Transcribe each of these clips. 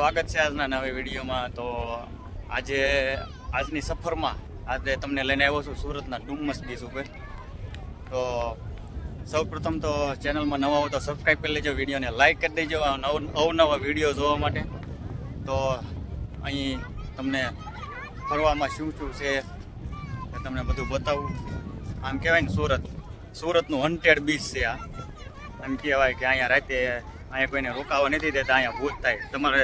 સ્વાગત છે આજના નવી વિડીયોમાં. તો આજે આજની સફરમાં આજે તમને લઈને આવ્યો છું સુરતના ડુમ્મસ બીચ ઉપર. તો સૌ પ્રથમ તો ચેનલમાં નવા હો તો સબસ્ક્રાઈબ કરી લેજો, વિડીયોને લાઇક કરી દેજો અવનવા વીડિયો જોવા માટે. તો અહીં તમને ફરવામાં શું શું છે એ તમને બધું બતાવું. આમ કહેવાય ને સુરત. સુરતનું હન્ટેડ બીચ છે આ. એમ કહેવાય કે અહીંયા રાતે અહીંયા કોઈને રોકાવા નથી દેતા, અહીંયા ભૂત થાય. તમારે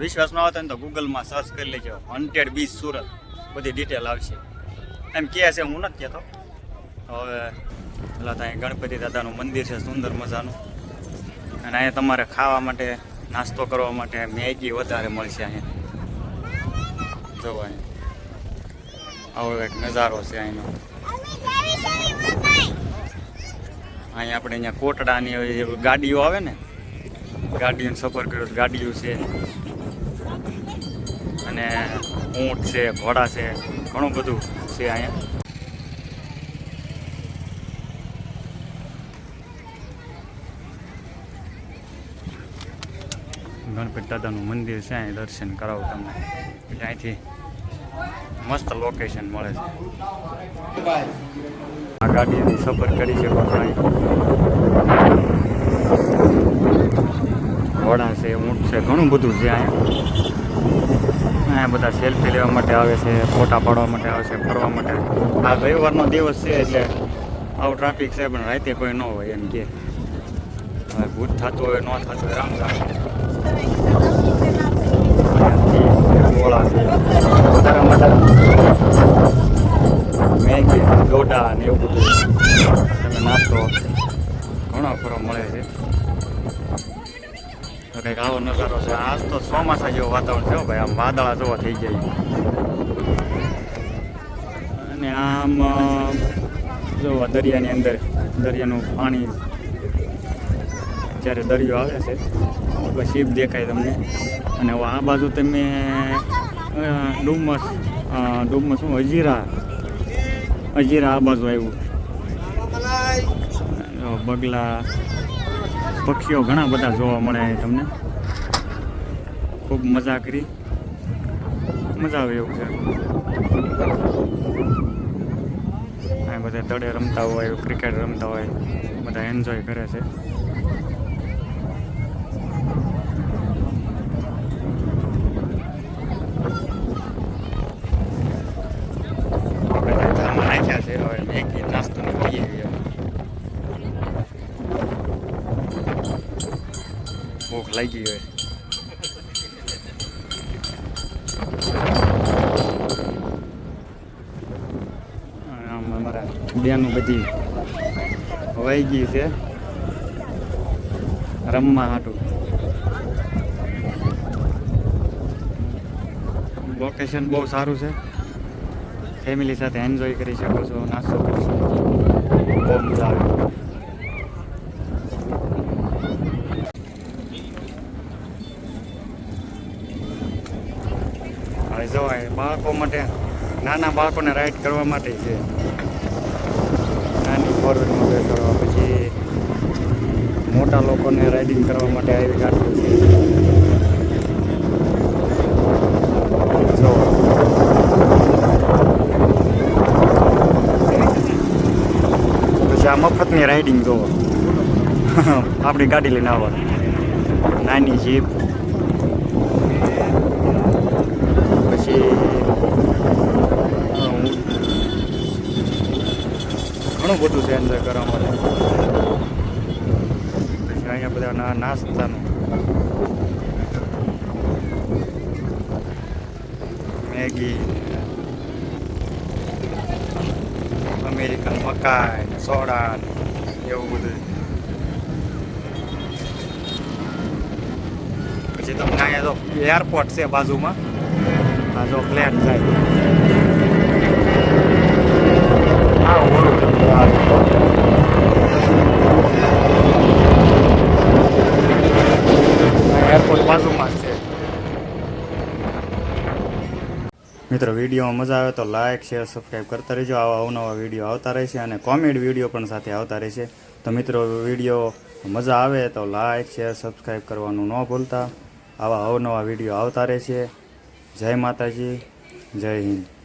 વિશ્વાસ ન આવતો ને તો ગૂગલમાં સર્ચ કરી લેજો. Haunted beach Surat. બધી ડિટેલ આવશે. એમ કહે છે, હું નથી કહેતો. હવે, પેલા તો અહીંયા ગણપતિ દાદાનું મંદિર છે, સુંદર મજાનું. અને અહીંયા તમારે ખાવા માટે, નાસ્તો કરવા માટે મેગી વધારે મળશે અહીંયા. જો અહીંયા. આવો એક નજારો છે અહીંનો. અહીંયા આપણે અહીંયા કોટડાની ગાડીઓ આવે ને ગાડીઓનો સફર કર્યો ગાડીઓ છે. અને ઊંટ છે, ઘોડા છે, ઘણું બધું છે અહીંયા. ગણપતિ દાદાનું મંદિર છે, અહીં દર્શન કરાવું તમને અહીંથી મસ્ત લોકેશન મળે છે. આ ગાડીની સફર કરી છો અહીં ઘોડા છે, ઘણું બધું છે અહીંયા. અહીંયા બધા સેલ્ફી લેવા માટે આવે છે, ફોટા પાડવા માટે આવે છે, ફરવા માટે. આ રવિવારનો દિવસ છે એટલે આવું ટ્રાફિક છે, પણ રાતે કોઈ ન હોય એમ કે. હવે ભૂત થતું હોય, ન થતું હોય, રામ રામ. ગોળા છે, વધારે વધારે ને એવું બધું. તમે ઘણો ખરો મળે છે. તો કંઈક આવો નજારો છે. આજ તો ચોમાસા જેવું વાતાવરણ છે ભાઈ. આમ વાદળા જોવા થઈ જાય અને આમ જો દરિયાની અંદર દરિયાનું પાણી જ્યારે દરિયો આવે છે તો શીપ દેખાય તમને. અને આ બાજુ તમે ડુમસ ડુમસ શું હજીરા હજીરા આ બાજુ આવ્યું. બગલા પક્ષીઓ ઘણા બધા જોવા મળે અહીં તમને. ખૂબ મજા કરી. મજા આવે એવું છે. અહીં બધા દડે રમતા હોય, ક્રિકેટ રમતા હોય, બધા એન્જોય કરે છે. આપણે ધામા નાખ્યા છે નાસ્તો લાગી હોય આમ અમારા બેનું બધી વહી ગઈ છે. રમવા હાટું. લોકેશન બહુ સારું છે. ફેમિલી સાથે એન્જોય કરી શકો છો, નાસ્તો કરી શકો છો. બહુ મજા આવે. જો બાળકો માટે, નાના બાળકોને રાઈડ કરવા માટે છે. નાની ફોર વ્હીલમાં બેસાડવા પછી મોટા લોકોને રાઇડિંગ કરવા માટે આવી ગાડીઓ છે. પછી આ મફતની રાઇડિંગ જોવો આપણી ગાડી લઈને આવવાની. નાની જીપ પછી અ, હું- ઘણું બધું છે એન્જોય કરવા માટે. પછી અહીંયા બધા નાસ્તાનું. મેગી. અમેરિકન મકાઈ, સોડા, એવું બધું. પછી તમને અહીંયા તો એરપોર્ટ છે બાજુમાં. આ જો પ્લેન જાય હા ઓલું તમને આ આ એરપોર્ટ બાજુમાં જ છે મિત્રો, વિડીયોમાં મજા આવે તો લાઇક શેર સબસ્ક્રાઈબ કરતા રહેજો. આવા અવનવા વીડિયો આવતા રહેશે અને કોમેડ વીડિયો પણ સાથે આવતા રહેશે તો મિત્રો, વીડિયો મજા આવે તો લાઇક શેર સબસ્ક્રાઈબ કરવાનું ન ભૂલતા. આવા અવનવા વીડિયો આવતા રહેશે જય માતાજી, જય હિન્દ.